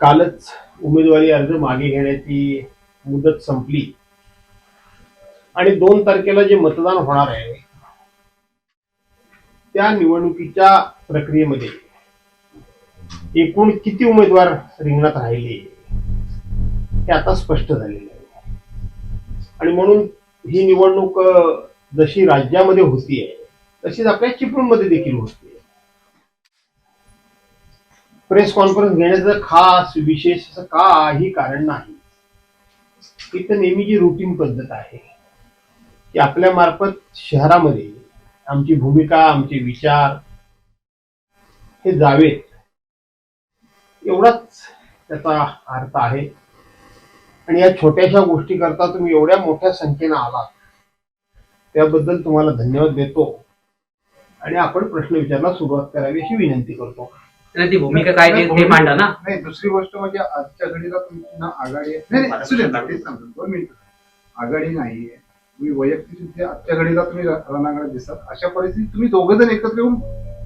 कालच उमेदवारी अर्ज मागे घेण्याची मुदत संपली. आणि दोन तारखेला जे मतदान होणार आहे त्या निवडणुकीच्या प्रक्रियेमध्ये एकूण किती उमेदवार रिंगणात राहिले हे आता स्पष्ट झालेलं आहे. आणि म्हणून ही निवडणूक जशी राज्यामध्ये होतीये तशीच आपल्या चिपळूणमध्ये देखील होती प्रेस कॉन्फरन्स घेण्याचं खास विशेष असं काही कारण नाही. ही तर नेहमीची रुटीन पद्धत आहे की आपल्या मार्फत शहरामध्ये आमची भूमिका आमचे विचार हे जावेत. एवढाच त्याचा अर्थ आहे. आणि या छोट्याशा गोष्टी करता तुम्ही एवढ्या मोठ्या संख्येनं आलात त्याबद्दल तुम्हाला धन्यवाद देतो. आणि आपण प्रश्न विचारला सुरुवात करावी अशी विनंती करतो. नाही, ती भूमिका काय ते ते मांडा ना. नाही दुसरी गोष्ट म्हणजे आजच्या घडीला तुमची ना आघाडी आहे. नाही नाही, असू दे ना, तेच सांगतो दोन मिनिटं. आघाडी नाहीये. तुम्ही वैयक्तिक रित्या आजच्या घडीला तुम्ही रणांगणात दिसतात अशा परिस्थितीत तुम्ही दोघं जण एकत्र येऊन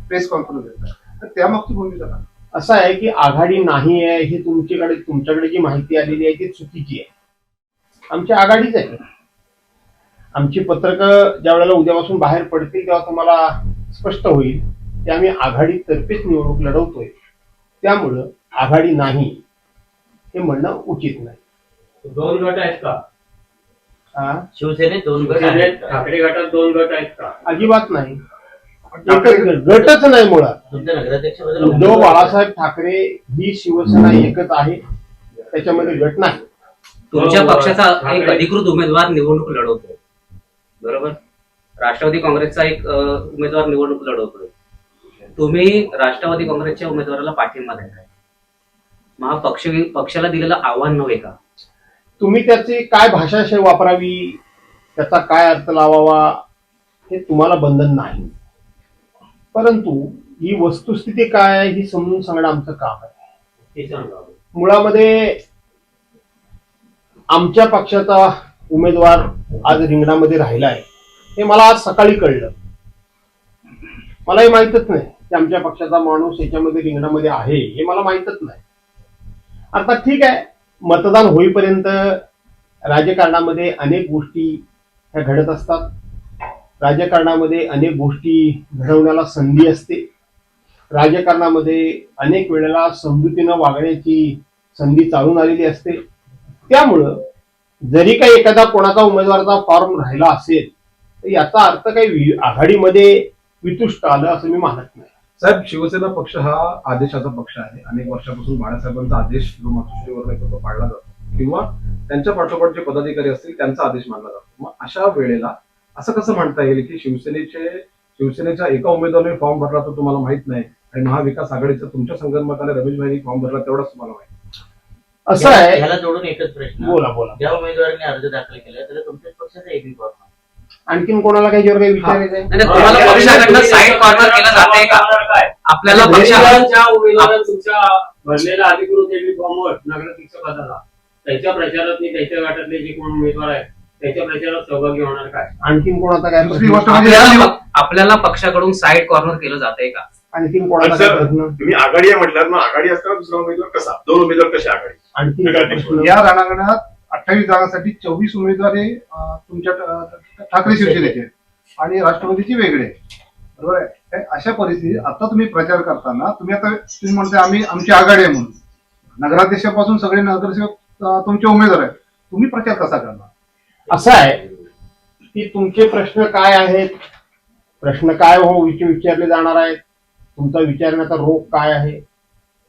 प्रेस कॉन्फरन्स देता तर त्यामागची भूमिका काय? असं आहे की आघाडी नाही आहे ही तुमच्याकडे तुमच्याकडे जी माहिती आलेली आहे ती चुकीची आहे. आमची आघाडीच आहे. आमची पत्रकं ज्या वेळेला उद्यापासून बाहेर पडतील तेव्हा तुम्हाला स्पष्ट होईल. की आम्ही आघाडीतर्फेच निवडणूक लढवतोय. त्यामुळं आघाडी नाही हे म्हणणं उचित नाही. दोन गट आहेत का? हा? शिवसेनेत दोन गट. ठाकरे गटात दोन गट आहेत का? अजिबात नाही. एकच गटच नाही मुळात. तुमच्या नगराध्यक्ष उद्धव बाळासाहेब ठाकरे ही शिवसेना एकच आहे त्याच्यामध्ये गट नाही. तुमच्या हो, पक्षाचा एक ठाकरे- अधिकृत उमेदवार निवडणूक लढवतोय. बरोबर? राष्ट्रवादी काँग्रेसचा एक अं, उमेदवार निवडणूक लढवतोय. तुम्ही राष्ट्रवादी काँग्रेसच्या उमेदवाराला पाठिंबा देताय. मग हा पक्ष पक्षाला दिलेलं आव्हान नव्हे का? तुम्ही त्याची काय भाषाशय वापरावी? त्याचा काय अर्थ लावावा? हे तुम्हाला बंधन नाही. परंतु ही वस्तुस्थिती काय आहे ही समजून सांगणं आमचं काम आहे. हे मुळामध्ये आमच्या पक्षाचा उमेदवार आज रिंगणामध्ये राहिला आहे हे मला आज सकाळी कळलं. मला हे माहीतच नाही. की आमच्या पक्षाचा माणूस याच्यामध्ये रिंगणामध्ये आहे हे मला माहीतच नाही. आता ठीक आहे मतदान होईपर्यंत राजकारणामध्ये अनेक गोष्टी ह्या घडत असतात. राजकारणामध्ये अनेक गोष्टी घडवण्याला संधी असते. राजकारणामध्ये अनेक वेळेला समजुतीनं वागण्याची संधी चालून आलेली असते. त्यामुळं जरी काही एखादा कोणाचा उमेदवाराचा फॉर्म राहिला असेल तर याचा अर्थ काही आघाडीमध्ये वितुष्ट आलं असं मी मानत नाही. साहेब शिवसेना पक्ष हा आदेशाचा पक्ष आहे. अनेक वर्षापासून बाळासाहेबांचा आदेश जो मातोश्रीवर तो पाळला जातो. किंवा त्यांच्या पाठोपाठ जे पदाधिकारी असतील त्यांचा आदेश मानला जातो. मग अशा वेळेला असं कसं म्हणता येईल की शिवसेनेचे शिवसेनेच्या एका उमेदवाराने फॉर्म भरला तर तुम्हाला माहीत नाही आणि महाविकास आघाडीचा तुमच्या संगणमताने रमेश भाईनी फॉर्म भरला तेवढाच तुम्हाला माहिती असं आहे. ह्याला जोडून एकच प्रश्न. बोला बोला. ज्या उमेदवारांनी अर्ज दाखल केला त्याला तुमच्याच पक्षाचा एक फॉर्म आणखीन कोणाला काही याच्यावर काही विचारायचं आहे नाही, नाही, तुम्हाला पक्षाकडनं साईड कॉर्नर केलं जाते का? काय आपल्याला उमेदवार तुमच्या भरलेला अधिकृत एबी फॉर्मवर नगराध्यक्ष पदाला त्याच्या प्रचारात त्याच्या गटातले जे कोण उमेदवार आहेत त्याच्या प्रचारात सहभागी होणार काय? आणखीन कोणाचा काय दुसरी प्रश्न? गोष्ट म्हणजे आपल्याला आपल्याला पक्षाकडून साईड कॉर्नर केलं जाते का? आणखीन कोणाचा काय सर, प्रश्न? तुम्ही आघाडी आहे म्हटल्यावर मग आघाडी असताना दुसरा उमेदवार कसा? दोन उमेदवार कसे आघाडी? आणखीन काय प्रश्न. या रणांगणात अठ्ठावीस जागांसाठी चोवीस उमेदवार हे तुमच्या ठाकरे शिवसेनेचे आणि राष्ट्रवादीचे वेगळे बरोबर आहे? अशा परिस्थितीत आता तुम्ही प्रचार करताना तुम्ही आता तुम्ही म्हणताय आम्ही आमची आघाडी आहे म्हणून. नगराध्यक्षापासून सगळे नगरसेवक तुमचे उमेदवार आहेत. तुम्ही प्रचार कसा करणार? असं आहे की तुमचे प्रश्न काय आहेत? प्रश्न काय हो विचारले जाणार आहेत? तुमचा विचारण्याचा रोग काय आहे?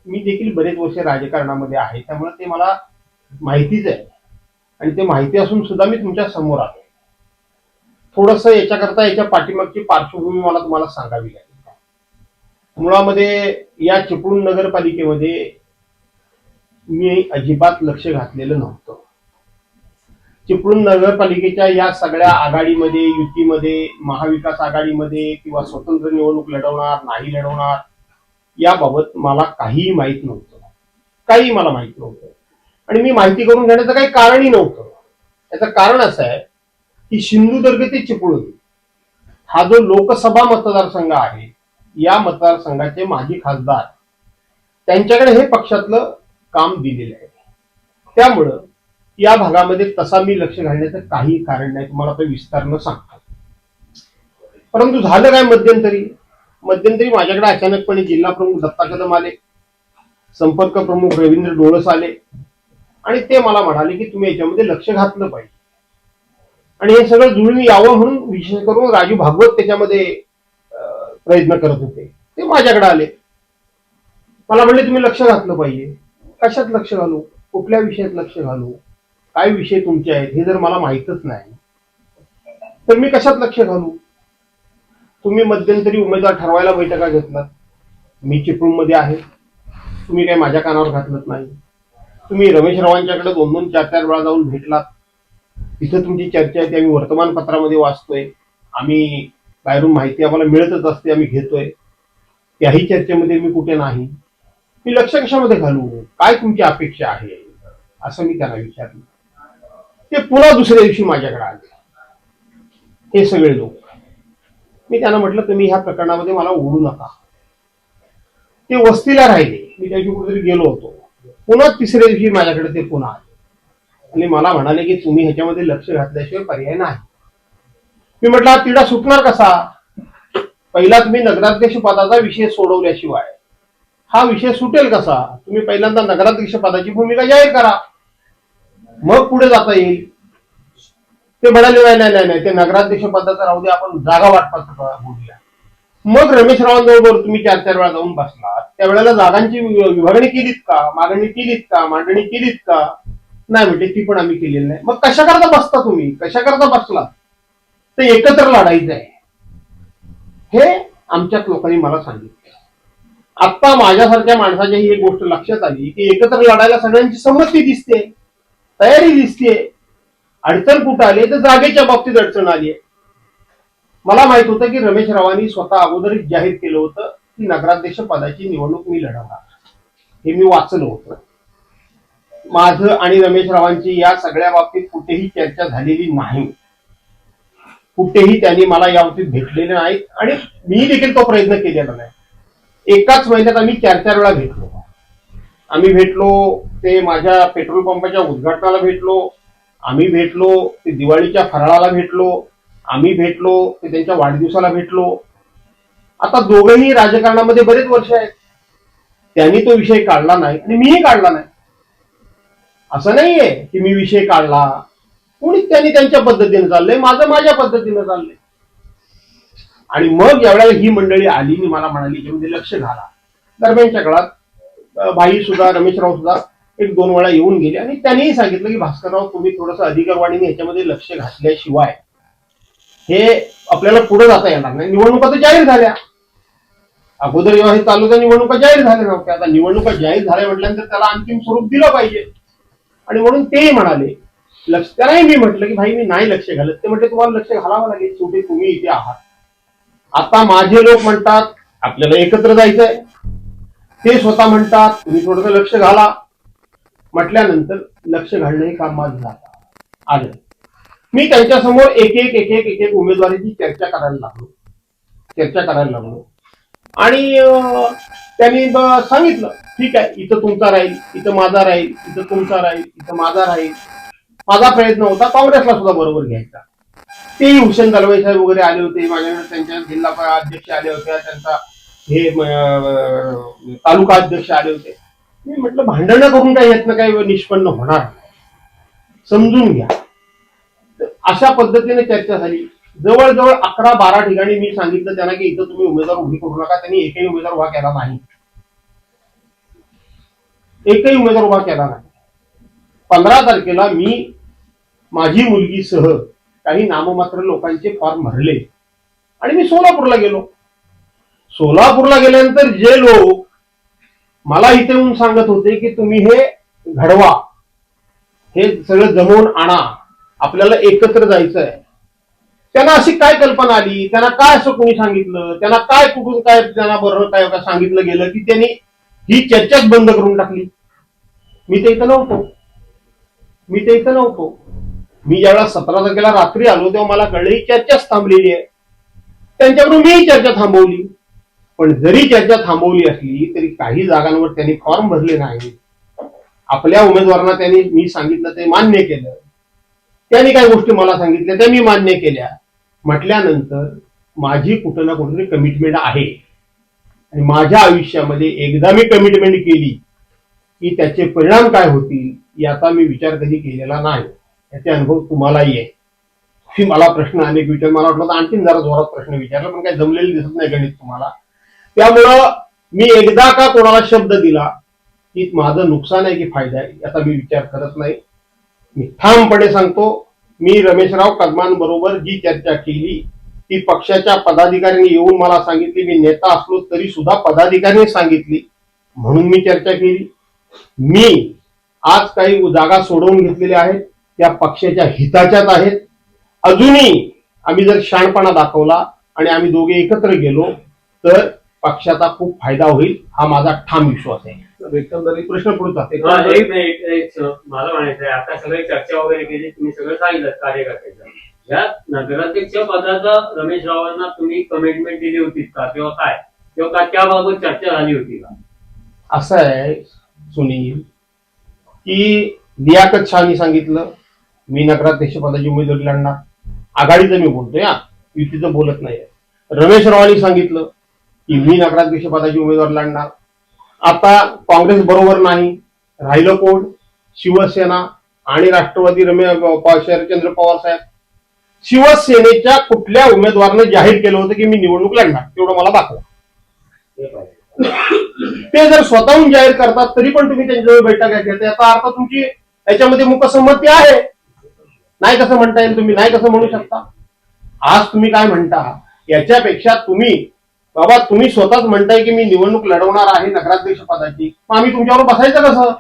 मी देखील बरेच वर्ष राजकारणामध्ये आहे त्यामुळे ते मला माहितीच आहे. आणि ते माहिती असून सुद्धा मी तुमच्यासमोर आलो थोडस याच्याकरता याच्या पाठीमागची पार्श्वभूमी मला तुम्हाला सांगावी लागेल. मुळामध्ये या चिपळूण नगरपालिकेमध्ये मी अजिबात लक्ष घातलेलं नव्हतं. चिपळूण नगरपालिकेच्या या सगळ्या आघाडीमध्ये युतीमध्ये महाविकास आघाडीमध्ये किंवा स्वतंत्र निवडणूक लढवणार नाही लढवणार याबाबत मला काहीही माहीत नव्हतं. काही मला माहीत नव्हतं. आणि मी माहिती करून घेण्याचं काही कारणही नव्हतं. याचं कारण असं आहे की सिंधुदुर्ग ते चिपळूण हा जो लोकसभा मतदारसंघ आहे या मतदारसंघाचे माजी खासदार त्यांच्याकडे हे पक्षातलं काम दिलेलं आहे. त्यामुळं या भागामध्ये तसा मी लक्ष घालण्याचं काही कारण नाही तुम्हाला तो विस्तारनं सांगतो. परंतु झालं काय मध्यंतरी? मध्यंतरी माझ्याकडे अचानकपणे जिल्हा प्रमुख दत्ता कदम आले संपर्क प्रमुख रवींद्र डोळस आले आणि ते मला म्हणाले की तुम्ही याच्यामध्ये लक्ष घातलं पाहिजे. आणि हे सगळं जुळून यावं म्हणून विशेष करून राजू भागवत त्याच्यामध्ये प्रयत्न करत होते. ते माझ्याकडे आले. मला म्हणले तुम्ही लक्ष घातलं पाहिजे. कशात लक्ष घालू? कुठल्या विषयात लक्ष घालू? काय विषय तुमचे आहेत? हे जर मला माहीतच नाही तर मी कशात लक्ष घालू? तुम्ही मध्यंतरी उमेदवार ठरवायला बैठका घेतलात. मी चिपळूणमध्ये आहे. तुम्ही काही माझ्या कानावर घातलत नाही. तुम्ही रमेश रावांच्याकडे दोन दोन चार चार वेळा जाऊन भेटलात. तिथं तुमची चर्चा आहे ती आम्ही वर्तमानपत्रामध्ये वाचतोय. आम्ही बाहेरून माहिती आम्हाला मिळतच असते आम्ही घेतोय. त्याही चर्चेमध्ये मी कुठे नाही. मी लक्ष कशामध्ये घालू काय तुमची अपेक्षा आहे? असं मी त्यांना विचारलं. ते पुन्हा दुसऱ्या दिवशी माझ्याकडे आले. हे सगळे लोक. मी त्यांना म्हटलं तुम्ही ह्या प्रकरणामध्ये मला ओढू नका. ते वस्तीला राहिले. मी त्या कुठेतरी गेलो होतो. पुन्हा तिसऱ्या दिवशी माझ्याकडे ते पुन्हा आले. आणि मला म्हणाले की तुम्ही ह्याच्यामध्ये लक्ष घातल्याशिवाय पर्याय नाही. मी म्हटलं हा तिढा सुटणार कसा? पहिला तुम्ही नगराध्यक्ष पदाचा विषय सोडवल्याशिवाय. हा विषय सुटेल कसा? तुम्ही पहिल्यांदा नगराध्यक्ष पदाची भूमिका जाहीर करा. मग पुढे जाता येईल. ते म्हणाले नाही नाही नाही ते नगराध्यक्ष पदाचं राहू दे आपण जागा वाटपाचं मग रमेशरावांजवळ तुम्ही चार चार वेळा जाऊन बसलात. त्यावेळेला जागांची विभागणी केलीत का? मागणी केलीत का? मांडणी केलीत का? नाही म्हणजे ती पण आम्ही केलेली नाही. मग कशा करता बसता तुम्ही? कशा करता बसला तर एकत्र लढायचं आहे. हे आमच्यात लोकांनी मला सांगितलं. आता माझ्यासारख्या माणसाच्या ही एक गोष्ट लक्षात आली की एकत्र लढायला सगळ्यांची संमती दिसते तयारी दिसते. अडचण कुठं आली तर जागेच्या बाबतीत अडचण आली आहे. मला माहीत होतं की रमेश रावांनी स्वतः अगोदरच जाहीर केलं होतं की नगराध्यक्ष पदाची निवडणूक मी लढवणार. हे मी वाचलं होतं. माझं आणि रमेश रावांची या सगळ्या बाबतीत कुठेही चर्चा झालेली नाही. कुठेही त्यांनी मला या बाबतीत भेटलेले नाहीत आणि मी देखील तो प्रयत्न केलेला नाही. एकाच महिन्यात आम्ही चार चार वेळा भेटलो. आम्ही भेटलो ते माझ्या पेट्रोल पंपाच्या उद्घाटनाला भेटलो आम्ही भेटलो ते दिवाळीच्या फराळाला भेटलो आम्ही भेटलो ते त्यांच्या वाढदिवसाला भेटलो. आता दोघेही राजकारणामध्ये बरेच वर्ष आहेत. त्यांनी तो विषय काढला नाही आणि मीही काढला नाही. असं नाहीये की मी विषय काढला. कोणी त्यांनी त्यांच्या पद्धतीने चाललंय माझं माझ्या पद्धतीने चाललंय. आणि मग ज्यावेळेला ही मंडळी आली आणि मला म्हणाली की म्हणजे लक्ष घाला. दरम्यानच्या काळात भाई सुद्धा रमेशराव सुद्धा एक दोन वेळा येऊन गेले आणि त्यांनीही सांगितलं की भास्करराव तुम्ही थोडस अधिकारवाणीने ह्याच्यामध्ये लक्ष घातल्याशिवाय हे आपल्याला पुढे जाता येणार नाही. निवडणुका तर जाहीर झाल्या. अगोदर जेव्हा हे चालू निवडणुका जाहीर झाल्या नव्हत्या. आता निवडणुका जाहीर झाल्या म्हटल्यानंतर त्याला अंतिम स्वरूप दिलं पाहिजे. आणि म्हणून तेही म्हणाले. लक्ष त्यालाही मी म्हटलं की भाई मी नाही लक्ष घालत. ते म्हटले तुम्हाला लक्ष घालावं लागेल. शेवटी तुम्ही इथे आहात. आता माझे लोक म्हणतात आपल्याला एकत्र जायचंय. ते स्वतः म्हणतात तुम्ही थोडस लक्ष घाला. म्हटल्यानंतर लक्ष घालणं हे काम माझं झालं. आलं. मी त्यांच्यासमोर एक एक एक एक एक एक उमेदवारीची चर्चा करायला लागलो. चर्चा करायला लागलो. आणि त्यांनी सांगितलं ठीक आहे इथं तुमचा राहील इथं माझा राहील इथं तुमचा राहील इथं माझा राहील. माझा प्रयत्न होता काँग्रेसला सुद्धा बरोबर घ्यायचा. तेही हुसेन दलवाई साहेब वगैरे आले होते माझ्याकडे त्यांच्या जिल्हा अध्यक्ष आले होते त्यांचा हे तालुका अध्यक्ष आले होते. मी म्हटलं भांडणं करून काही यातनं काही निष्पन्न होणार नाही. समजून घ्या. अशा पद्धतीने चर्चा झाली. जवळजवळ अकरा बारा ठिकाणी मी सांगितलं त्यांना की इथं तुम्ही उमेदवार उभी करू नका त्यांनी एकही उमेदवार उभा केला नाही. एकही उमेदवार उभा केला नाही. पंधरा तारखेला मी माझी मुलगीसह काही नाममात्र लोकांचे फॉर्म भरले. आणि मी सोलापूरला गेलो. सोलापूरला गेल्यानंतर जे लोक मला इथे येऊन सांगत होते की तुम्ही हे घडवा हे सगळं जमवून आणा. आपल्याला एकत्र जायचं आहे त्यांना अशी काय कल्पना आली? त्यांना काय असं कोणी सांगितलं? त्यांना काय कुठून काय त्यांना बरोबर काय सांगितलं गेलं की त्यांनी ही चर्चाच बंद करून टाकली? मी ते इथं नव्हतो. मी ते इथं नव्हतो. मी ज्यावेळेला सतरा तारखेला रात्री आलो तेव्हा मला कळलं ही चर्चाच थांबलेली आहे. त्यांच्याकडून मी चर्चा थांबवली. पण जरी चर्चा थांबवली असली तरी काही जागांवर त्यांनी फॉर्म भरले नाही आपल्या उमेदवारांना त्यांनी मी सांगितलं ते मान्य केलं. त्यांनी काही गोष्टी मला सांगितल्या त्या मी मान्य केल्या. म्हटल्यानंतर माझी कुठं ना कुठेतरी कमिटमेंट आहे. आणि माझ्या आयुष्यामध्ये एकदा मी कमिटमेंट केली की त्याचे परिणाम काय होतील याचा मी विचार कधी केलेला नाही. याचे अनुभव तुम्हालाही आहे की मला प्रश्न अनेक विचार मला वाटलं तर आणखीन जरा जोरात प्रश्न विचारला पण काही जमलेले दिसत नाही गणित तुम्हाला. त्यामुळं मी एकदा का कोणाला शब्द दिला की माझं नुकसान आहे की फायदा आहे याचा मी विचार करत नाही. मी ठामपणे सांगतो मी रमेशराव कदमांबरोबर जी चर्चा केली ती पक्षाच्या पदाधिकाऱ्यांनी येऊन मला सांगितली मी नेता असलो तरी सुद्धा पदाधिकाऱ्यांनी सांगितली म्हणून मी चर्चा केली. मी आज काही जागा सोडवून घेतलेल्या आहेत त्या पक्षाच्या हिताच्याच आहेत. अजूनही आम्ही जर शाणपणा दाखवला आणि आम्ही दोघे एकत्र गेलो तर पक्षाचा खूप फायदा होईल हा माझा ठाम विश्वास आहे. एकंदरीत प्रश्न पुढचा हा, एकंदरीत एक मला म्हणायचं आहे आता सगळे चर्चा वगैरे केली तुम्ही सगळं सांगितलं कार्यकर्त्याचं. या नगराध्यक्ष पदाचा रमेश रावांना तुम्ही कमिटमेंट दिली होती का? किंवा काय? किंवा का त्याबाबत चर्चा झाली होती का? असं आहे सुनील की लियाकत शहानी सांगितलं मी नगराध्यक्ष पदाची उमेदवारी लढणार. आघाडीचं मी बोलतोय हा. युतीचं बोलत नाही रमेश रावांनी सांगितलं की मी नगराध्यक्ष पदाची उमेदवारी लढणार. आता काँग्रेस बरोबर नाही. राहिलं कोण? शिवसेना आणि राष्ट्रवादी रमे प- शरदचंद्र पवार साहेब. शिवसेनेच्या कुठल्या उमेदवारानं जाहीर केलं होतं की मी निवडणूक लढणार? तेवढं मला दाखवा. ते जर स्वतःहून जाहीर करतात तरी पण तुम्ही त्यांच्याजवळ बैठक घेता याचा अर्थ तुमची याच्यामध्ये मुकसंमती आहे. नाही कसं म्हणता येईल तुम्ही. नाही कसं म्हणू शकता. आज तुम्ही काय म्हणता? याच्यापेक्षा तुम्ही बाबा तुम्ही स्वतःच म्हणताय की मी निवडणूक लढवणार आहे नगराध्यक्ष पदाची. मग आम्ही तुमच्यावर बसायचं कसं?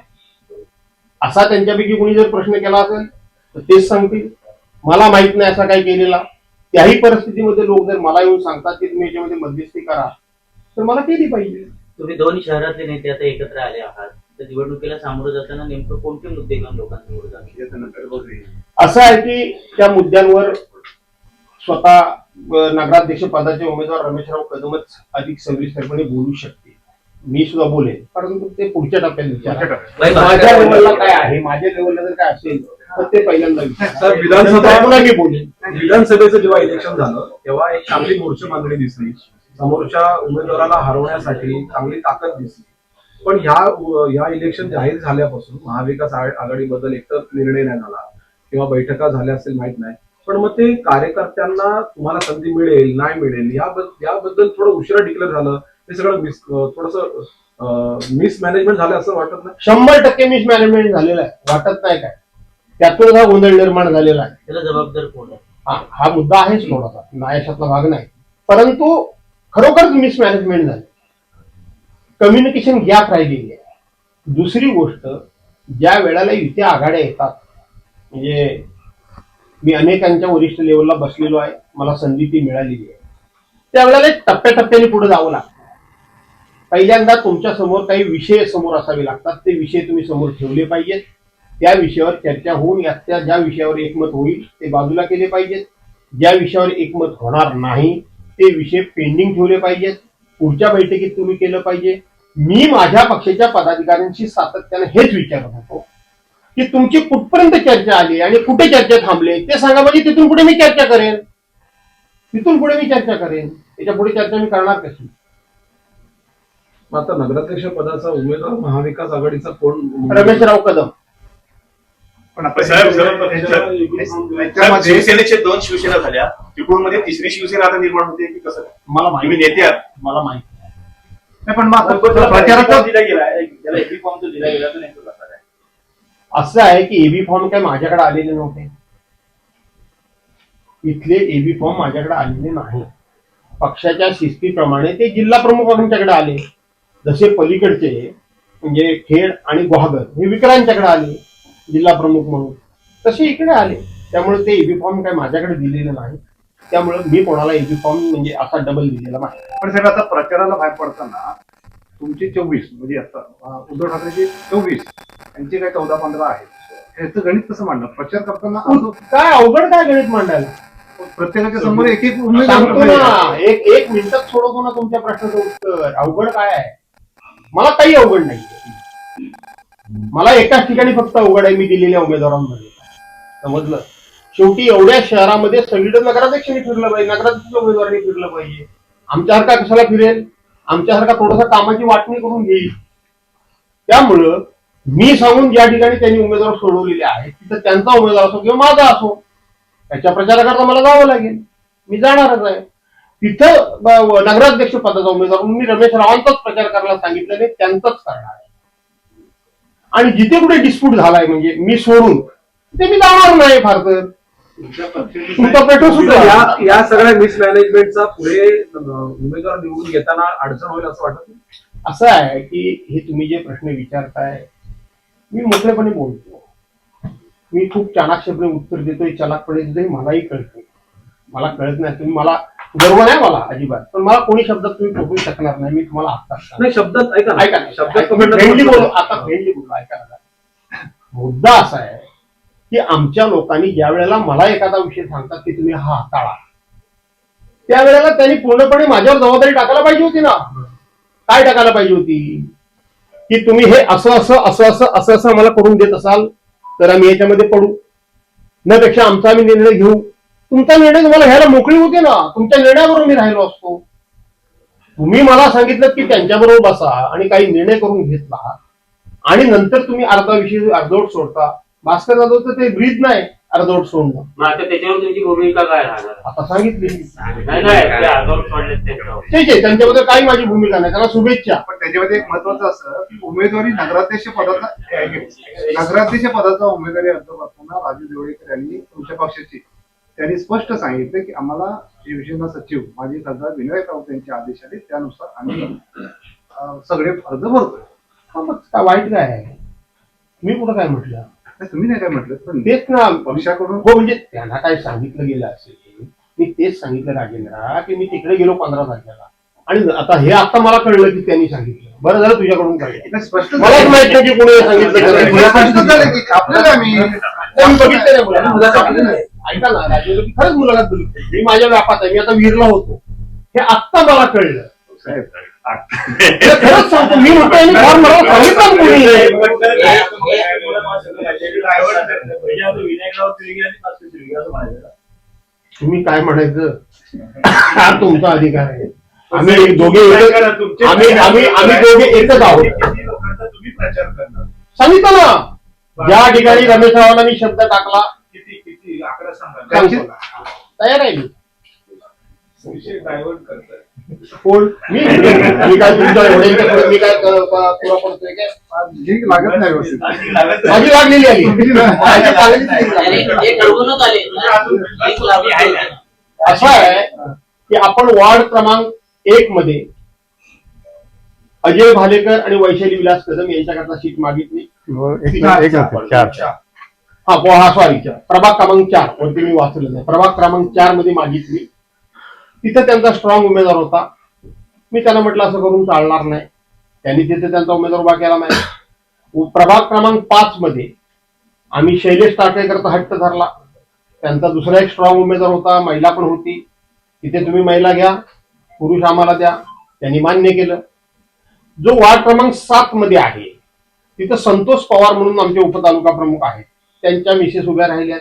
असा त्यांच्यापैकी कोणी जर प्रश्न केला असेल तर तेच सांगतील. मला माहीत नाही असा काही केलेला. त्याही परिस्थितीमध्ये लोक जर मला येऊन सांगतात की तुम्ही याच्यामध्ये मध्यस्थी करा तर मला केली पाहिजे. तुम्ही दोन शहरातले नेते आता एकत्र आले आहात. तर निवडणुकीला सामोरं जाताना नेमकं कोणते मुद्दे घेऊन लोकांसमोर जातात असं आहे की त्या मुद्द्यांवर स्वतः नगराध्यक्ष पदाचे उमेदवार रमेशराव कदमच अधिक सविस्तरपणे बोलू शकते मी सुद्धा बोलेन परंतु ते पुढच्या टप्प्यात माझ्या लेवलला काय आहे माझ्या लेवलला जर काय असेल तर ते पहिल्यांदा विधानसभा- मी बोलेन. विधानसभेचं जेव्हा इलेक्शन झालं तेव्हा एक चांगली मोर्चा बांधणी दिसली. समोरच्या उमेदवाराला हरवण्यासाठी चांगली ताकद दिसली. पण ह्या ह्या इलेक्शन जाहीर झाल्यापासून महाविकास आघा- आघाडीबद्दल एकतर निर्णय नाही झाला किंवा बैठका झाल्या असेल माहीत नाही. पण मग ते कार्यकर्त्यांना तुम्हाला संधी मिळेल नाही मिळेल याबद्दल थोडं उशिरा डिक्लेअर झालं. ते सगळं मिस थोडस मिसमॅनेजमेंट झालं असं वाटत नाही? शंभर टक्के मिसमॅनेजमेंट झालेलं आहे. वाटत नाही काय. त्यातून हा गोंधळ निर्माण झालेला आहे. त्याला जबाबदार कोण आहे? हा हा मुद्दा आहेच थोडासा. नायशातला भाग नाही. परंतु खरोखरच मिसमॅनेजमेंट झाली. कम्युनिकेशन गॅप राहिलेली आहे. दुसरी गोष्ट ज्या वेळेला युती आघाड्या येतात म्हणजे मी अनेकांच्या वरिष्ठ लेवलला बसलेलो आहे. मला संधी ती मिळालेली आहे. त्यावेळेला एक टप्प्याटप्प्याने पुढे जावं लागतं. पहिल्यांदा तुमच्यासमोर काही विषय समोर असावे लागतात. ते विषय तुम्ही समोर ठेवले पाहिजेत. त्या विषयावर चर्चा होऊन या त्या ज्या विषयावर एकमत होईल ते बाजूला केले पाहिजेत. ज्या विषयावर एकमत होणार नाही ते विषय पेंडिंग ठेवले पाहिजेत. पुढच्या बैठकीत तुम्ही केलं पाहिजे. मी माझ्या पक्षाच्या पदाधिकाऱ्यांशी सातत्याने हेच विचारत होतो. की तुमची कुठपर्यंत चर्चा आली आणि कुठे चर्चा थांबले ते सांगा म्हणजे तिथून पुढे मी चर्चा करेन तिथून पुढे मी चर्चा करेन त्याच्या पुढे चर्चा मी करणार कशी मग आता नगराध्यक्ष पदाचा उमेदवार महाविकास आघाडीचा कोण रमेशराव कदम पण शिवसेनेचे दोन शिवसेना झाल्या त्रिकोणमध्ये तिसरी शिवसेना आता निर्माण होते की कसं मला माहिती नेते आहात मला माहिती नाही पण मग प्रचाराचा दिला गेला त्याला एबी फॉर्म जो दिला गेला तो नेमकं कसा काय असं आहे की एबी फॉर्म काय माझ्याकडे आलेले नव्हते. इथले एबी फॉर्म माझ्याकडे आलेले नाही. पक्षाच्या शिस्तीप्रमाणे ते जिल्हा प्रमुखांच्याकडे आले. जसे पलीकडचे म्हणजे खेड आणि गुहागर हे विक्रांच्याकडे आले जिल्हा प्रमुख म्हणून. तसे इकडे आले. त्यामुळे ते एबी फॉर्म काय माझ्याकडे दिलेले नाही. त्यामुळे मी कोणाला एबी फॉर्म म्हणजे असा डबल दिलेला नाही. पण साहेब आता प्रचाराला बाहेर पडताना तुमचे चोवीस म्हणजे आता उद्धव ठाकरेचे चोवीस यांचे काय चौदा पंधरा आहेत ह्याचं गणित कसं मांडणं प्रचार करताना असं काय अवघड काय गणित मांडायला? प्रत्येकाच्या समोर एक एक सांगतो उमेदवार ना एक एक मिनिटात सोडवतो ना तुमच्या प्रश्नाचं उत्तर. अवघड काय आहे? मला काही अवघड नाही. मला एकाच ठिकाणी फक्त अवघड आहे मी दिलेल्या उमेदवारांमध्ये. समजलं? शेवटी एवढ्या शहरामध्ये सगळीकडे नगराध्यक्षांनी फिरलं पाहिजे? नगराध्यक्ष उमेदवारांनी फिरलं पाहिजे. आमच्यासारखा कशाला फिरेल? आमच्यासारखा थोडंसं कामाची वाटणी करून घेईल. त्यामुळं मी सांगून ज्या ठिकाणी त्यांनी उमेदवार सोडवलेले आहेत तिथं त्यांचा उमेदवार असो किंवा माझा असो त्याच्या प्रचाराकरता मला जावं लागेल. मी जाणारच आहे. तिथं नगराध्यक्ष पदाचा उमेदवार म्हणून मी रमेश रावांचाच प्रचार करायला सांगितलं त्यांचाच करणार आहे. आणि जिथे कुठे डिस्प्यूट झालाय म्हणजे मी सोडून ते मी जाणार नाही फार तर. या या सगळ्या मिसमॅनेजमेंटचा पुढे उमेदवार निवडून घेताना अडचण होईल असं वाटत? असं आहे की हे तुम्ही जे प्रश्न विचारताय मी मोकळेपणे बोलतो. मी खूप चाणाक्षपणे उत्तर देतोय चलाकपणे देतोय मलाही कळतं मला कळत नाही तुम्ही मला गर्व नाही मला अजिबात. पण मला कोणी शब्दात तुम्ही टोकू शकणार नाही मी तुम्हाला आत्ताच सांगतो. नाही शब्दात ऐका ऐका शब्दात फ्रेंडली बोलू. आता फ्रेंडली बोलू. ऐका मुद्दा असा आहे की आमच्या लोकांनी ज्या वेळेला मला एखादा विषय सांगतात की तुम्ही हा हाताळा त्यावेळेला त्यांनी पूर्णपणे माझ्यावर जबाबदारी टाकायला पाहिजे होती ना. काय टाकायला पाहिजे होती? की तुम्ही हे असं असं असं असं असं असं आम्हाला करून देत असाल तर आम्ही याच्यामध्ये पडू. न पेक्षा आमचा आम्ही निर्णय घेऊ. तुमचा निर्णय तुम्हाला घ्यायला मोकळी होती ना. तुमच्या निर्णयावरून मी राहिलो असतो. तुम्ही मला सांगितलं की त्यांच्याबरोबर बसा आणि काही निर्णय करून घेतला. आणि नंतर तुम्ही अर्धा विषय अर्धवट सोडता. भास्कर जाधव तर ते ब्रीद नाही. अर्धवट सोडणं मग आता त्याच्यावर तुमची भूमिका काय राहणार? आता सांगितली. नाही नाही ते आगाऊ सोडलेत त्याच्यावर. ठीक आहे त्यांच्याबद्दल काही माझी भूमिका नाही. त्यांना शुभेच्छा. पण त्याच्यामध्ये एक महत्वाचं असं की उमेदवारी नगराध्यक्ष पदाचा नगराध्यक्ष पदाचा उमेदवारी अर्ज करताना राजू देवळेकर यांनी तुमच्या पक्षाची त्यांनी स्पष्ट सांगितलं की आम्हाला शिवसेना सचिव माजी खासदार विनायक राऊत यांचे आदेश आले. त्यानुसार आम्ही सगळे अर्ज भरतोय. हा, मग काय वाईट काय आहे? मी कुठं काय म्हटलं? नाही, तुम्ही नाही काय म्हटलं पण तेच ना. पक्षाकडून हो म्हणजे त्यांना काय सांगितलं गेलं असेल मी तेच सांगितलं राजेंद्रा की मी तिकडे गेलो पंधरा तारखेला. आणि आता हे आता मला कळलं की त्यांनी सांगितलं. बरं झालं तुझ्याकडून कळलं. नाही, स्पष्ट मलाच झालं. माहीत नाही की कोणी सांगितलं स्पष्ट झालं की मी. मी बघितलं नाही मुलाला. नाही. ऐका ना राजेंद्र की खरंच मुलाखत दिली मी माझ्या व्यापात आहे मी आता वीरला होतो. हे आत्ता मला कळलं. साहेब हे खरंच सांगतो मी म्हणतो यांनी फार मला सांगितलं कोणी. तुम्ही काय म्हणायचं? हा तुमचा अधिकार आहे. आम्ही दोघे एकच आम्ही आम्ही आम्ही दोघे एकच आहोत. तुम्ही प्रचार करणार? सांगितलं ना. ज्या ठिकाणी रमेश रावांना मी शब्द टाकला किती किती? आकडा सांगा. त्यांची- तयार आहे मी. विषय डायव्हर्ट करताय कोण मी मी काय तुमच्या एवढ्यांच्या पुढे मी काय क- प- पुरा पडतोय काय? लिंक लागत नाही व्यवस्थित. माझी लागलेली आली. माझी लागलेली. नाही, लागली. हे घडवूनच आले. एक लावून ठेवलं. असं आहे की आपण वार्ड क्रमांक एक मध्ये अजय भालेकर आणि वैशाली विलास कदम यांच्याकरता सीट मागितली. हा पो- हा सॉरी प्रभाग क्रमांक चार. वरती मी वाचलं नाही. प्रभाग क्रमांक चारमध्ये मागितली. तिथं त्यांचा स्ट्रॉंग उमेदवार होता. मी त्यांना म्हटलं असं करून चालणार नाही. त्यांनी तिथे त्यांचा उमेदवार उभा केला नाही. प्रभाग क्रमांक पाच मध्ये आम्ही शैलेश टाकेकरचा हट्ट धरला. त्यांचा दुसरा एक स्ट्रॉंग उमेदवार होता महिला पण होती. तिथे तुम्ही महिला घ्या पुरुष आम्हाला द्या त्यांनी मान्य केलं. जो वार्ड क्रमांक सात मध्ये आहे तिथं संतोष पवार म्हणून आमचे उपतालुका प्रमुख आहेत. त्यांच्या मिसेस उभ्या राहिल्यात.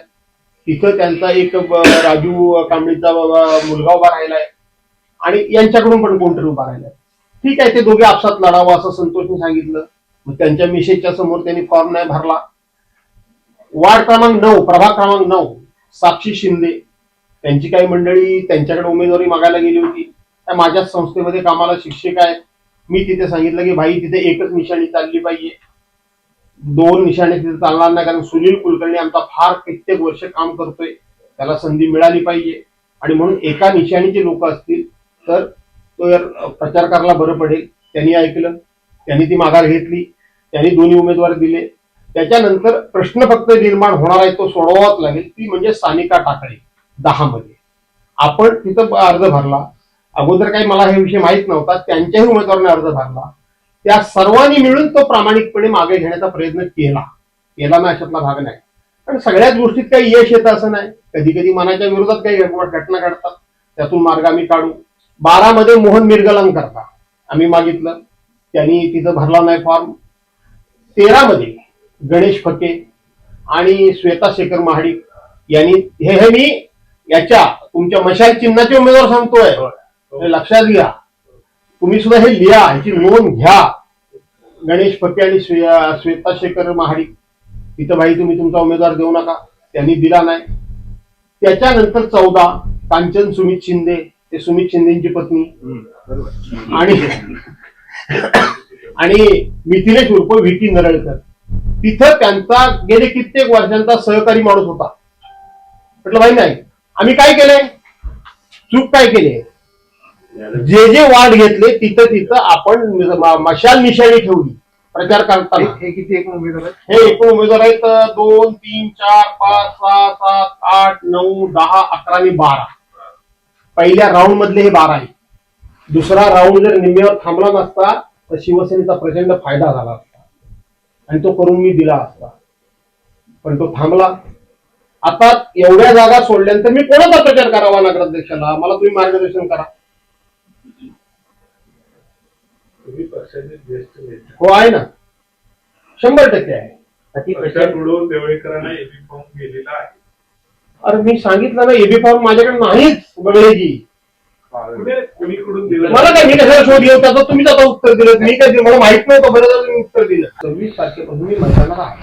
तिथं त्यांचा एक राजू कांबळीचा मुलगा उभा राहिलाय. आणि यांच्याकडून पण कोणतरी उभा राहिलाय. ठीक आहे ते दोघे आपसात लढावं असं संतोषने सांगितलं. मग त्यांच्या मिशेजच्या समोर त्यांनी फॉर्म नाही भरला. वार्ड क्रमांक नऊ प्रभाग क्रमांक नऊ साक्षी शिंदे. त्यांची काही मंडळी त्यांच्याकडे उमेदवारी मागायला गेली होती. त्या माझ्याच संस्थेमध्ये कामाला शिक्षक आहेत. मी तिथे सांगितलं की भाई तिथे एकच निशाणी चालली पाहिजे. दोन निशाणे तिथे चालणार नाही कारण सुनील कुलकर्णी आमचा फार कित्येक वर्ष काम करतोय. त्याला संधी मिळाली पाहिजे. आणि म्हणून एका निशाणीचे लोक असतील तर तो यार प्रचार करायला बरं पडेल. त्यांनी ऐकलं त्यांनी ती माघार घेतली त्यांनी दोन्ही उमेदवार दिले. त्याच्यानंतर प्रश्न फक्त निर्माण होणार आहे तो सोडवावाच लागेल. ती म्हणजे सानिका टाकळे दहा मध्ये आपण तिथं अर्ज भरला. अगोदर काही मला हे विषय माहीत नव्हता. त्यांच्याही उमेदवाराने अर्ज भरला. त्या सर्वांनी मिळून तो प्रामाणिकपणे मागे घेण्याचा प्रयत्न केला. केला ना अशातला भाग नाही. पण सगळ्याच गोष्टीत काही यश येतं असं नाही. कधी कधी मनाच्या विरोधात काही घट- घटना घडतात. त्यातून मार्ग आम्ही काढू. बारा मध्ये मोहन मिरगलन करता आम्ही मागितलं. त्यांनी तिथं भरला नाही फॉर्म तेरा मध्ये गणेश फके आणि श्वेता शेखर महाडिक यांनी हे हे मी याच्या तुमच्या मशाल चिन्हाचे उमेदवार सांगतोय. लक्षात घ्या. तुम्ही सुद्धा हे लिहा ह्याची नोंद घ्या. गणेश फके आणि श्वे- श्वेता शेखर महाडिक तिथं भाई तुम्ही तुमचा उमेदवार देऊ नका त्यांनी दिला नाही. त्याच्यानंतर चौदा कांचन सुमित शिंदे ते सुमित शिंदेची पत्नी. आणि आणि मिथिलेश उर्फ व्ही नरळकर. तिथं त्यांचा गेले कित्येक वर्षांचा सहकारी माणूस होता. म्हटलं भाई नाही. आम्ही काय केलंय चूक काय केली? जे जे वाढ घेतले तिथं तिथं आपण मशाल निशाणी ठेवली प्रचार करताना. हे किती एक उमेदवार आहेत? हे एकूण उमेदवार आहेत दोन तीन चार पाच सहा सात आठ नऊ दहा अकरा आणि बारा. पहिल्या राऊंड मधले हे बारा आहे दुसरा राऊंड जर निम्म्यावर थांबला नसता तर शिवसेनेचा प्रचंड फायदा झाला असता. आणि तो करून मी दिला असता. पण तो थांबला. आता एवढ्या जागा सोडल्यानंतर मी कोणाचा प्रचार करावा नगराध्यक्षाला? मला तुम्ही मार्गदर्शन करा. हो आहे ना. शंभर टक्के आहे. अति प्रचंड अरे मी सांगितलं ना एबी फॉर्म माझ्याकडे नाहीच बघण्याची मला काय मी कशाला शोध घेऊ? त्याचं तुम्हीच आता उत्तर दिलं. मी काय दिलं? मला माहीत नव्हतं बरं झालं तुम्ही उत्तर दिलं. सव्वीस तारखेपासून मी आहे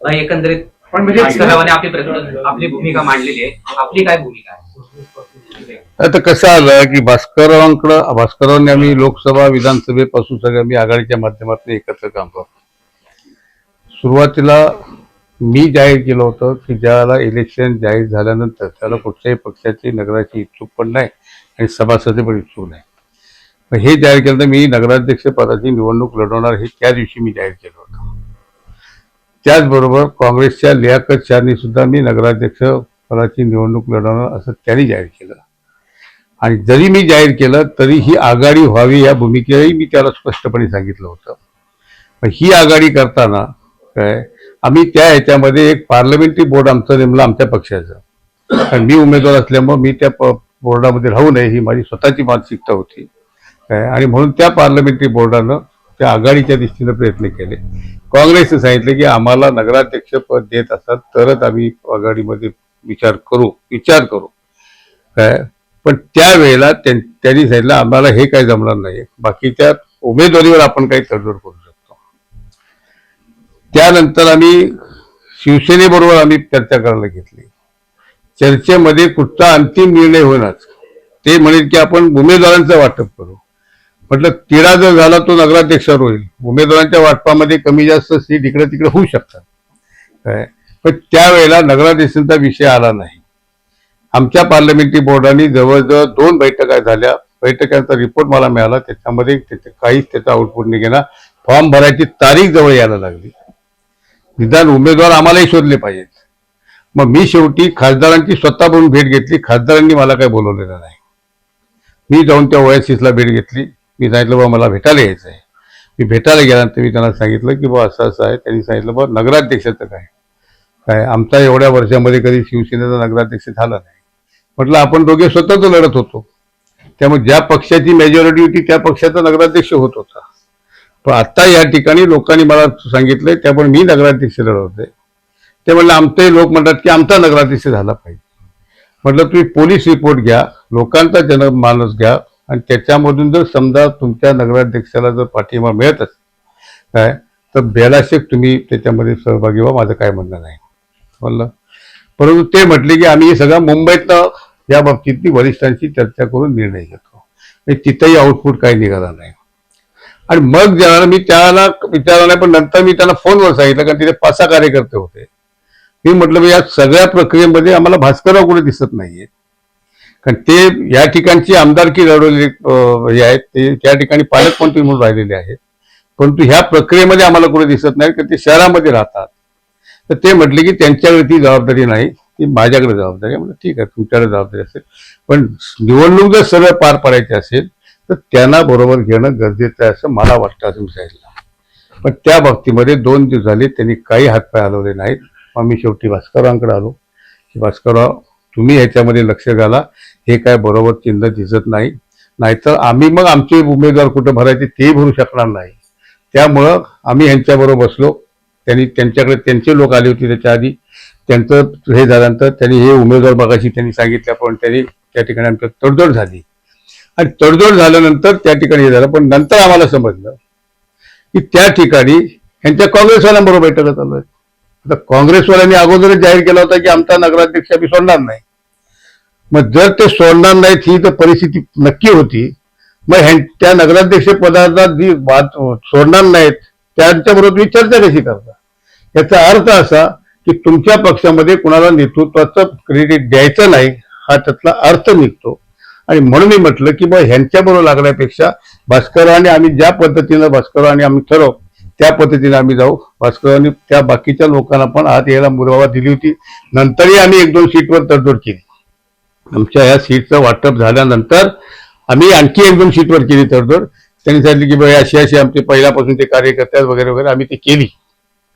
अ, एकंदरीत पण म्हणजे आपली प्रति- आपली भूमिका मांडलेली आहे. आपली काय भूमिका आहे? आता कसं आलं की भास्कररावांकडं भास्कररावांनी आम्ही लोकसभा विधानसभेपासून सगळं मी आघाडीच्या माध्यमातून एकत्र काम करतो सुरुवातीला मी जाहीर केलं होतं की ज्याला इलेक्शन जाहीर झाल्यानंतर त्याला कुठच्याही पक्षाची नगराची इच्छुक पण नाही आणि सभासद पण इच्छुक नाही. हे जाहीर केलं तर मी नगराध्यक्ष पदाची निवडणूक लढवणार हे त्या दिवशी मी जाहीर केलं होतं. त्याचबरोबर काँग्रेसच्या लियाकत शहानी सुद्धा मी नगराध्यक्ष पदाची निवडणूक लढवणार असं त्यांनी जाहीर केलं. आणि जरी मी जाहीर केलं तरी ही आघाडी व्हावी या भूमिकेलाही मी त्याला स्पष्टपणे सांगितलं होतं. पण ही आघाडी करताना काय आम्ही त्या ह्याच्यामध्ये एक पार्लमेंटरी बोर्ड आमचं नेमलं आमच्या पक्षाचं. कारण मी उमेदवार असल्यामुळं मी त्या प- बोर्डामध्ये राहू नये ही माझी स्वतःची मानसिकता होती. काय आणि म्हणून त्या पार्लमेंटरी बोर्डानं त्या आघाडीच्या दृष्टीनं प्रयत्न केले. काँग्रेसने सांगितलं की आम्हाला नगराध्यक्ष पद देत असाल तरच आम्ही आघाडीमध्ये विचार करू विचार करू. काय पण त्यावेळेला त्यांनी सांगितलं आम्हाला हे काही जमणार नाही बाकीच्या उमेदवारीवर आपण काही तडजोड करू शकतो. त्यानंतर आम्ही शिवसेनेबरोबर आम्ही चर्चा करायला घेतली. चर्चेमध्ये कुठचा अंतिम निर्णय होईनाच. ते म्हणेल की आपण उमेदवारांचं वाटप करू. म्हटलं तिढा जर झाला तो नगराध्यक्षावर होईल. उमेदवारांच्या वाटपामध्ये कमी जास्त सीट इकडे तिकडे होऊ शकतात. काय? पण त्यावेळेला नगराध्यक्षांचा विषय आला नाही. आमच्या पार्लमेंटरी बोर्डाने जवळजवळ दोन बैठका झाल्या. बैठकांचा रिपोर्ट मला मिळाला. त्याच्यामध्ये त्याचे काहीच त्याचा आउटपुट निघेना फॉर्म भरायची तारीख जवळ यायला लागली. निदान उमेदवार आम्हालाही शोधले पाहिजेत. मग मी शेवटी खासदारांची स्वतः बोलून भेट घेतली. खासदारांनी मला काही बोलवलेलं नाही. मी जाऊन त्या ओएससीसला भेट घेतली. मी सांगितलं बाबा मला भेटायला यायचं आहे मी भेटायला गेल्यानंतर मी त्यांना सांगितलं की बा असं असं आहे. त्यांनी सांगितलं बा नगराध्यक्षाचं काय? काय आमचा एवढ्या वर्षामध्ये कधी शिवसेनेचा नगराध्यक्ष झाला नाही. म्हटलं आपण दोघे स्वतःच लढत होतो. त्यामुळे ज्या पक्षाची मेजॉरिटी होती त्या पक्षाचा नगराध्यक्ष होत होता. पण आत्ता या ठिकाणी लोकांनी मला सांगितलंय त्यामुळे मी नगराध्यक्ष लढवतोय ते म्हणलं आमचे लोक म्हणतात की आमचा नगराध्यक्ष झाला पाहिजे. म्हटलं तुम्ही पोलीस रिपोर्ट घ्या लोकांचा जनमानस घ्या आणि त्याच्यामधून जर समजा तुमच्या नगराध्यक्षाला जर पाठिंबा मिळत असेल काय तर बेलाशेक तुम्ही त्याच्यामध्ये सहभागी व्हा माझं काय म्हणणं नाही. म्हणलं परंतु ते म्हटले की आम्ही हे सगळं मुंबईतलं या बाबतीतली वरिष्ठांशी चर्चा करून निर्णय घेतो. म्हणजे तिथंही आउटपुट काही निघाला नाही. आणि मग ज्याला मी त्याला विचारला नाही पण नंतर मी त्याला फोनवर सांगितलं कारण तिथे पाच सहा कार्यकर्ते होते. मी म्हटलं या सगळ्या प्रक्रियेमध्ये आम्हाला भास्करराव कुठे दिसत नाहीये? कारण ते या ठिकाणची आमदारकी लढवलेली हे आहेत. ते त्या ठिकाणी पालकमंत्री म्हणून राहिलेले आहेत. परंतु ह्या प्रक्रियेमध्ये आम्हाला कुठे दिसत नाही कारण ते शहरामध्ये राहतात. तर ते म्हटले की त्यांच्याकडे ती जबाबदारी नाही. ती माझ्याकडे जबाबदारी आहे. म्हणजे ठीक आहे तुमच्याकडे जबाबदारी असेल. पण निवडणूक जर सरळ पार पाडायची असेल तर त्यांना बरोबर घेणं गरजेचं आहे असं मला वाटतं असं मी सांगितलं. पण त्या बाबतीमध्ये दोन दिवस झाले त्यांनी काही हातपाय हलवले नाहीत. मग मी शेवटी भास्कररावांकडे आलो. की भास्करराव तुम्ही ह्याच्यामध्ये लक्ष घाला. हे काय बरोबर चिन्ह दिसत नाही. नाहीतर आम्ही मग आमचे उमेदवार कुठं भरायचे तेही भरू शकणार नाही. त्यामुळं आम्ही ह्यांच्याबरोबर बसलो. त्यांनी त्यांच्याकडे त्यांचे लोक आले होते त्याच्या आधी. त्यांचं हे झाल्यानंतर त्यांनी हे उमेदवार बघाशी त्यांनी सांगितल्याप्रमाणे त्यांनी त्या ठिकाणी आमच्या तडजोड झाली. आणि तडजोड झाल्यानंतर त्या ठिकाणी हे झालं पण नंतर आम्हाला समजलं की त्या ठिकाणी यांच्या काँग्रेसवाल्यांबरोबर बैठका चालू आता काँग्रेसवाल्यांनी अगोदरच जाहीर केला होता की आमचा नगराध्यक्ष आम्ही सोडणार नाही. मग जर ते सोडणार नाहीत ही तर परिस्थिती नक्की होती. मग त्या नगराध्यक्ष पदाचा जी सोडणार नाहीत त्यांच्याबरोबर तुम्ही चर्चा कशी करता? याचा अर्थ असा की तुमच्या पक्षामध्ये कुणाला नेतृत्वाचं क्रेडिट द्यायचं नाही हा त्यातला अर्थ निघतो. आणि म्हणून मी म्हटलं की बा ह्यांच्याबरोबर लागण्यापेक्षा भास्कररावांनी आम्ही ज्या पद्धतीनं भास्कररावांनी आम्ही ठरव त्या पद्धतीने आम्ही जाऊ. भास्करांनी त्या बाकीच्या लोकांना पण आत यायला मुरवावा दिली होती. नंतरही आम्ही एक दोन सीटवर तडजोड केली. आमच्या या सीटचं वाटप झाल्यानंतर आम्ही आणखी एक दोन सीटवर केली तडजोड. त्यांनी सांगितलं की बाई अशी अशी आमचे पहिल्यापासून ते कार्यकर्ते वगैरे वगैरे आम्ही ते केली.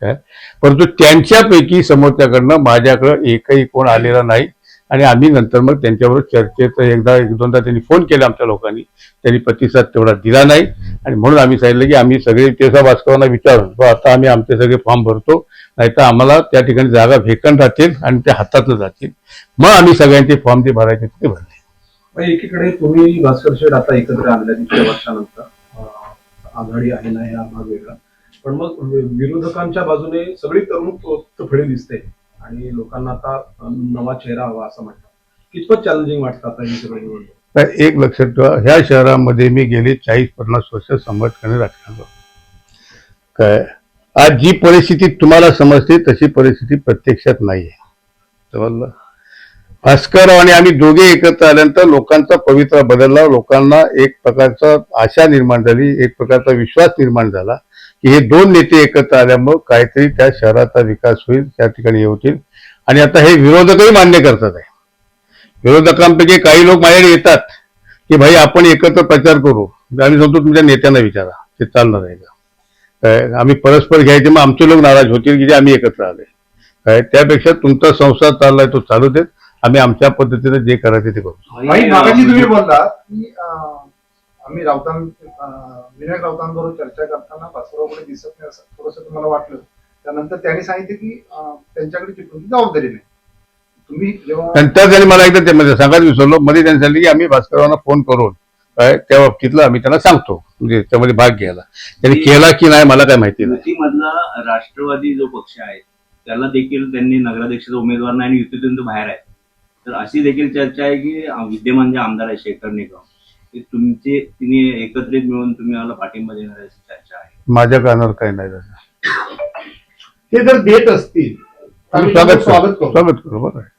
काय परंतु त्यांच्यापैकी समोरच्याकडनं माझ्याकडं एकही कोण आलेला नाही. आणि आम्ही नंतर मग त्यांच्याबरोबर चर्चेचं एकदा एक दोनदा त्यांनी फोन केला आमच्या लोकांनी. त्यांनी प्रतिसाद तेवढा दिला नाही. आणि म्हणून आम्ही सांगितलं की आम्ही सगळे तेसा भास्करांना विचारतो आता आम्ही आमचे सगळे फॉर्म भरतो. नाहीतर आम्हाला त्या ठिकाणी जागा भेकन राहतील आणि त्या हातातच जातील. मग आम्ही सगळ्यांचे फॉर्म जे भरायचे ते भरले. एकीकडे तुम्ही भास्कर शेठ आता एकत्र आणल्या वर्षानंतर आघाडी आहे ना हा भाग वेगळा. पण मग विरोधकांच्या बाजूने सगळी तरुण फळे दिसते. आणि लोकांना आता नवा चेहरा हवा असं म्हणतात. कितपत चॅलेंजिंग वाटतं आता ही सगळी निवडणूक एक लक्षात ठेवा ह्या शहरामध्ये मी गेले चाळीस पन्नास वर्ष संघटकाने राजकारण काय? आज जी परिस्थिती तुम्हाला समजते तशी परिस्थिती प्रत्यक्षात नाही आहे समजलं? भास्करराव आणि आम्ही दोघे एकत्र आल्यानंतर लोकांचा पवित्रा बदलला लोकांना एक प्रकारचा आशा निर्माण झाली एक प्रकारचा विश्वास निर्माण झाला. हे दोन नेते एकत्र आल्यामुळं काहीतरी त्या शहराचा विकास होईल त्या ठिकाणी होतील. आणि आता हे विरोधकही मान्य करतात आहे. विरोधकांपैकी काही लोक माझ्याकडे येतात की भाई आपण एकत्र प्रचार करू. आम्ही सांगतो तुमच्या नेत्यांना विचारा. ते चालणार आहे का? आम्ही परस्पर घ्यायचे मग आमचे लोक नाराज होतील की जे आम्ही एकत्र आले काय? त्यापेक्षा तुमचा संसार चाललाय तो चालू देत. आम्ही आमच्या पद्धतीने जे करायचे ते करू. आम्ही राऊतां विनायक राऊतांबरोबर चर्चा करताना भास्कररावकडे दिसत नाही असं थोडस तुम्हाला वाटलं. त्यानंतर त्यांनी सांगितलं की त्यांच्याकडे चिपळूणची जबाबदारी नाही. तुम्ही जेव्हा नंतर त्यांनी मला एकदा त्यामध्ये सांगायला विसरलो. मध्ये त्यांनी सांगितलं की आम्ही भास्करांना फोन करून काय त्या बाबतीतलं आम्ही त्यांना सांगतो. म्हणजे त्यामध्ये भाग घ्यायला. त्यांनी केला की नाही मला काय माहिती नाही. युतीमधला राष्ट्रवादी जो पक्ष आहे त्याला देखील त्यांनी नगराध्यक्षाचा उमेदवार नाही आणि युतीतून तो बाहेर आहे. तर अशी देखील चर्चा आहे की विद्यमान जे आमदार आहे शेखर निगम की तुमचे तिने एकत्रित मिळून तुम्ही मला पाठिंबा देणार आहे अशी चर्चा आहे. माझ्या कानावर काही नाही झालं ते जर देत असतील स्वागत स्वागत करू. स्वागत करू आहे.